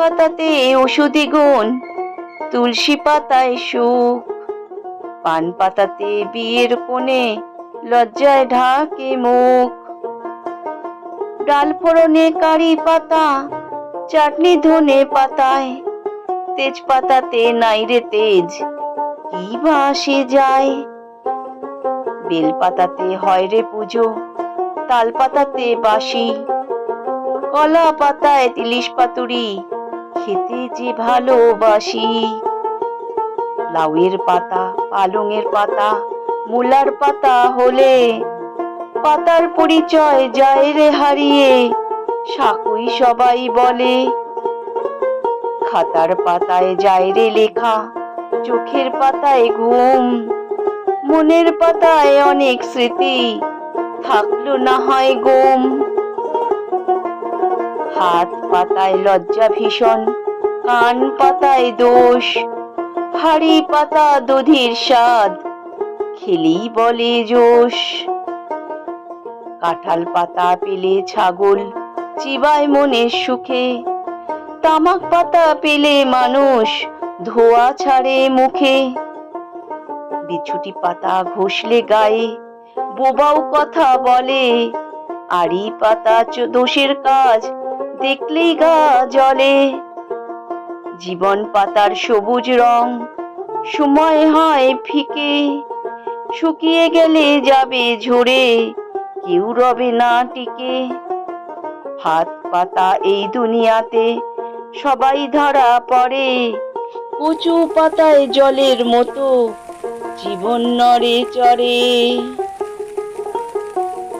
ওষুধি গুণ, তুলসী পাতায় সুখ। পান পাতাতে বিয়ের কোণে লজ্জায় ঢাকে মুখ। ডাল ফোড়নে কারি পাতা, চাটনি ধনে পাতায়, তেজপাতাতে নাই রে তেজ, কি বাসে যায়। বেল পাতাতে হয় রে পুজো, তাল পাতাতে বাসি কলা পাতায় তিলিশ পাতুরি খেতে যে ভালোবাসি। লাউয়ের পাতা পালংয়ের পাতা, মূলার পাতা হলে পাতার পরিচয় যায় রে হারিয়ে সাকুই সবাই বলে। খাতার পাতায় যায় রে লেখা, চোখের পাতায় ঘুম, মনের পাতায় অনেক স্মৃতি, থাকল না হয় গুম। হাত পাতায় লজ্জা ভীষণ কান পাতায় দোষ হাড়ি পাতা দধির স্বাদ, খেলি বলে জোশ। কাঁঠাল পাতা পেলে ছাগল, চিবায় মনের সুখে। তামাক পাতা পেলে মানুষ, ধোয়া ছাড়ে মুখে। বিছুটি পাতা ঘষলে গায়ে, বোবাও কথা বলে। আড়ি পাতা দোষের কাজ, দেখলেই গা জলে জীবন পাতার সবুজ রং। সময় হয় ফিকে, শুকিয়ে গেলে যাবে ঝরে, কেউ রবে না টিকে। হাত পাতা এই দুনিয়াতে সবাই ধরা পড়ে, কচু পাতায় জলের মতো, জীবন নড়ে চড়ে।